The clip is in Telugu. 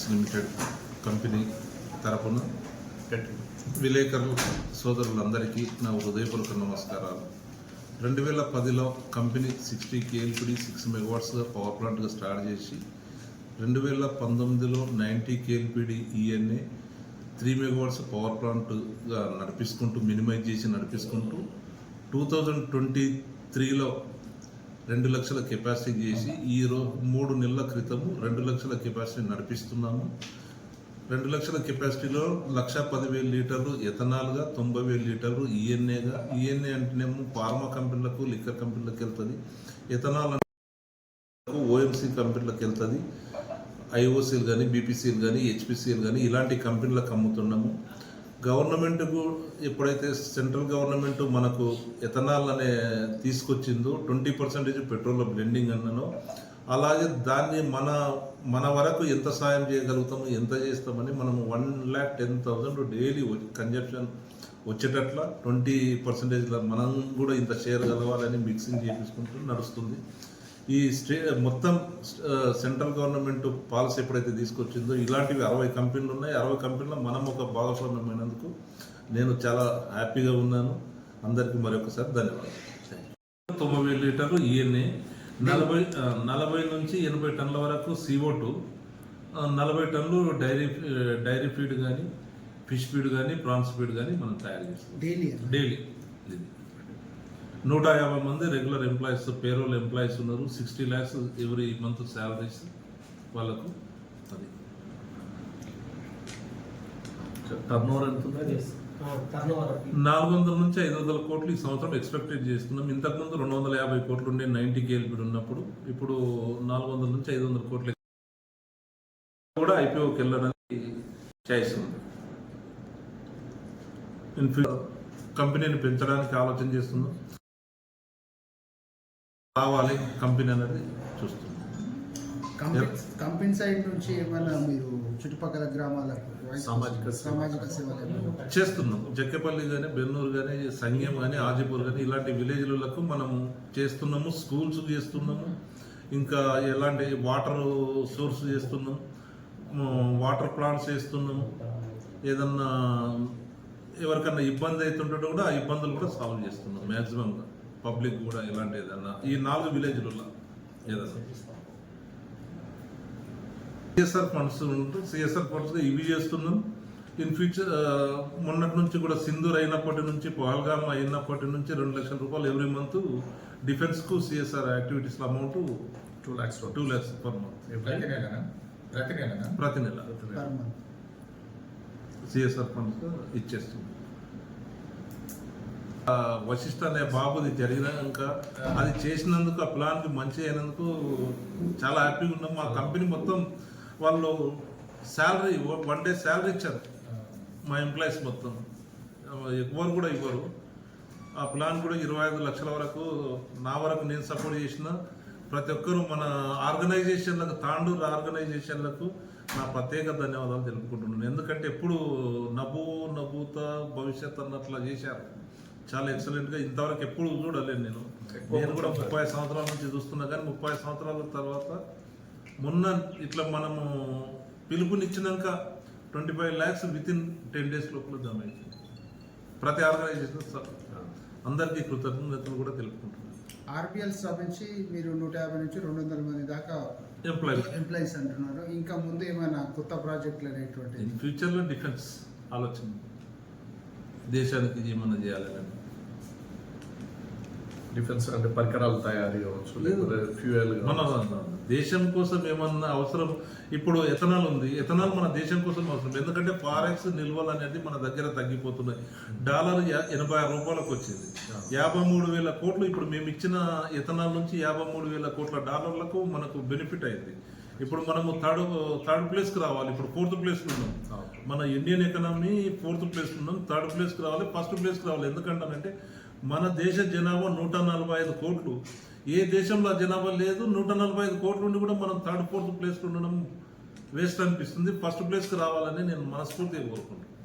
ప్రైవేట్స్ లిమిటెడ్ కంపెనీ తరపున విలేకరులు సోదరులందరికీ నా హృదయపూర్వక నమస్కారాలు. రెండు వేల పదిలో కంపెనీ సిక్స్టీ కేఎల్పిడి సిక్స్ మెగావాట్స్గా పవర్ ప్లాంట్గా స్టార్ట్ చేసి రెండు వేల పంతొమ్మిదిలో ninety KLPD ENA three megawatts power ప్లాంట్గా నడిపిస్తుంటూ మినిమైజ్ చేసి నడిపిస్తుంటూ టూ థౌజండ్ ట్వంటీ త్రీలో రెండు లక్షల కెపాసిటీ చేసి ఈ రోజు మూడు నెలల క్రితము రెండు లక్షల కెపాసిటీ నడిపిస్తున్నాము. రెండు లక్షల కెపాసిటీలో లక్ష పదివేల లీటర్లు ఎథనాల్గా తొంభై వేల లీటర్లు ఈఎన్ఏగా ఈఎన్ఏ అంటేనేమో ఫార్మా కంపెనీలకు లిక్కర్ కంపెనీలకు వెళ్తుంది. ఎథనాల్ ఓఎంసీ కంపెనీలకు వెళ్తుంది. ఐఓసీలు కానీ బీపీసీలు కానీ హెచ్పిసిఎల్ కానీ ఇలాంటి కంపెనీలకు అమ్ముతున్నాము. గవర్నమెంట్కు ఎప్పుడైతే సెంట్రల్ గవర్నమెంట్ మనకు ఎథనాల్ అనే తీసుకొచ్చిందో ట్వంటీ పర్సెంటేజ్ పెట్రోల్ బ్లెండింగ్ అన్నను అలాగే దాన్ని మన మన వరకు ఎంత సాయం చేయగలుగుతాము ఎంత చేస్తామని మనం one lakh ten thousand daily consumption వచ్చేటట్ల twenty percentage మనం కూడా ఇంత షేర్ కలవాలని మిక్సింగ్ చేపించుకుంటూ నడుస్తుంది. ఈ స్టే మొత్తం సెంట్రల్ గవర్నమెంట్ పాలసీ ఎప్పుడైతే తీసుకొచ్చిందో ఇలాంటివి అరవై కంపెనీలు ఉన్నాయి. అరవై కంపెనీలో మనం ఒక భాగస్వామ్యమైనందుకు నేను చాలా హ్యాపీగా ఉన్నాను. అందరికీ మరొకసారి ధన్యవాదాలు. తొంభై వేల లీటర్లు ఈఎన్ఏ నలభై నలభై నుంచి ఎనభై టన్నుల వరకు సిఓ టూ నలభై టన్నులు డైరీ డైరీ ఫీడ్ కానీ ఫిష్ ఫీడ్ కానీ ప్రాన్స్ ఫీడ్ కానీ మనం తయారు చేస్తాం. డైలీ. డైలీ. నూట యాభై మంది రెగ్యులర్ ఎంప్లాయీస్ పేరోల్ ఎంప్లాయీస్ ఉన్నారు. Sixty lakhs every month salaries వాళ్ళకు అది. టర్న్ ఓవర్ ఎంత నాలుగు వందల నుంచి ఐదు వందల కోట్లు ఈ సంవత్సరం ఎక్స్పెక్టెడ్ చేస్తున్నాం. ఇంతకుముందు రెండు వందల యాభై కోట్లు ఉండే నైన్టీ కేఎల్పీడ్ ఉన్నప్పుడు ఇప్పుడు నాలుగు వందల నుంచి ఐదు వందల కోట్లు కూడా ఐపీఓకి వెళ్ళడానికి ఛాయిస్ ఉంది. ఇన్ ఫ్యూ- కంపెనీని పెంచడానికి ఆలోచన చేస్తున్నాం. రావాలి కంపెనీ అనేది చూస్తున్నాం కంపెనీ సైడ్ నుంచి ఏమైనా మీరు చుట్టుపక్కల గ్రామాలకు సామాజిక. సామాజిక సేవలు చేస్తున్నాం. జక్కెపల్లి కానీ బెన్నూరు కానీ సంగం కానీ ఆజిపూర్ కానీ ఇలాంటి విలేజ్లకు మనం చేస్తున్నాము స్కూల్స్ చేస్తున్నాము ఇంకా ఎలాంటి వాటర్ సోర్స్ చేస్తున్నాం వాటర్ ప్లాంట్స్ చేస్తున్నాము ఏదన్నా ఎవరికన్నా ఇబ్బంది అవుతుంటే కూడా ఆ ఇబ్బందులు కూడా సాల్వ్ చేస్తున్నాం మ్యాక్సిమంగా పబ్లిక్ కూడా ఎలాంటి ఏదన్నా ఈ నాలుగు విలేజ్లలో ఏదన్నా? సిఎస్ఆర్ ఫండ్స్ ఉంటూ సిఎస్ఆర్ ఫండ్స్ ఇవి చేస్తున్నాం. ఇన్ ఫ్యూచర్ మొన్నటి నుంచి కూడా సింధూర్ అయినప్పటి నుంచి పహల్గామ్ అయినప్పటి నుంచి రెండు లక్షల రూపాయలు every month డిఫెన్స్కు CSR activities amount two lakhs two lakhs per month ప్రతి నెల. సిఎస్ఆర్ ఫండ్స్ ఇచ్చేస్తుంది వశిష్ఠ అనే బాబుది జరిగినాక అది చేసినందుకు ఆ ప్లాన్కి మంచి అయినందుకు చాలా హ్యాపీగా ఉన్నాం. మా కంపెనీ మొత్తం వాళ్ళు శాలరీ వన్ డే శాలరీ ఇచ్చారు. మా ఎంప్లాయీస్ మొత్తం. ఎవరు కూడా ఇవ్వరు. ఆ ప్లాన్ కూడా ఇరవై ఐదు లక్షల వరకు నా వరకు నేను సపోర్ట్ చేసిన ప్రతి ఒక్కరూ మన ఆర్గనైజేషన్లకు తాండూరు ఆర్గనైజేషన్లకు నా ప్రత్యేక ధన్యవాదాలు తెలుపుకుంటున్నాను. ఎందుకంటే ఎప్పుడు నవ్వు నవ్వుత భవిష్యత్ అన్నట్లా చేశారు. చాలా ఎక్సలెంట్గా ఇంతవరకు ఎప్పుడు చూడలేను నేను. నేను కూడా ముప్పై సంవత్సరాల నుంచి చూస్తున్నా కానీ ముప్పై సంవత్సరాల తర్వాత మొన్న ఇట్లా మనము పిలుపునిచ్చినాక twenty five lakhs within ten days లోపల జమ అయింది ప్రతి ఆర్గనైజేషన్ అందరికీ కృతజ్ఞతలు కూడా తెలుపుకుంటున్నాను. ఆర్బిఎల్ నుంచి మీరు నూట యాభై నుంచి రెండు వందల మంది దాకా ఎంప్లాయీ ఎంప్లాయీస్ అంటున్నారు. ఇంకా ముందు ఏమైనా కొత్త ప్రాజెక్టులు అనేటువంటిది? ఇన్ ఫ్యూచర్లో డిఫెన్స్ ఆలోచన. దేశానికి ఏమన్నా చేయాలని డిఫెన్స్ అంటే పరికరాలు తయారీ కావచ్చు లేకపోతే ఫ్యూయల్ మన దేశం కోసం ఏమన్నా అవసరం? ఇప్పుడు ఎథనాల్ ఉంది. ఎథనాల్ మన దేశం కోసం అవసరం. ఎందుకంటే ఫారెక్స్ నిల్వలు అనేది మన దగ్గర తగ్గిపోతున్నాయి. డాలర్ ఎనభై ఆరు రూపాయలకు వచ్చింది. యాభై మూడు వేల కోట్లు ఇప్పుడు మేము ఇచ్చిన ఎథనాల్ నుంచి యాభై మూడు వేల కోట్ల డాలర్లకు మనకు బెనిఫిట్ అయింది. ఇప్పుడు మనము థర్డ్ థర్డ్ ప్లేస్కి రావాలి. ఇప్పుడు ఫోర్త్ ప్లేస్లో ఉన్నాం. మన ఇండియన్ ఎకనామీ ఫోర్త్ ప్లేస్ ఉన్నాం. థర్డ్ ప్లేస్కి రావాలి. ఫస్ట్ ప్లేస్కి రావాలి. ఎందుకంటానంటే మన దేశ జనాభా నూట నలభై ఐదు కోట్లు. ఏ దేశంలో జనాభా లేదు నూట నలభై ఐదు కోట్ల నుండి కూడా మనం థర్డ్ ఫోర్త్ ప్లేస్లో ఉండడం వేస్ట్ అనిపిస్తుంది. ఫస్ట్ ప్లేస్కి రావాలని నేను మనస్ఫూర్తిగా కోరుకుంటున్నాను.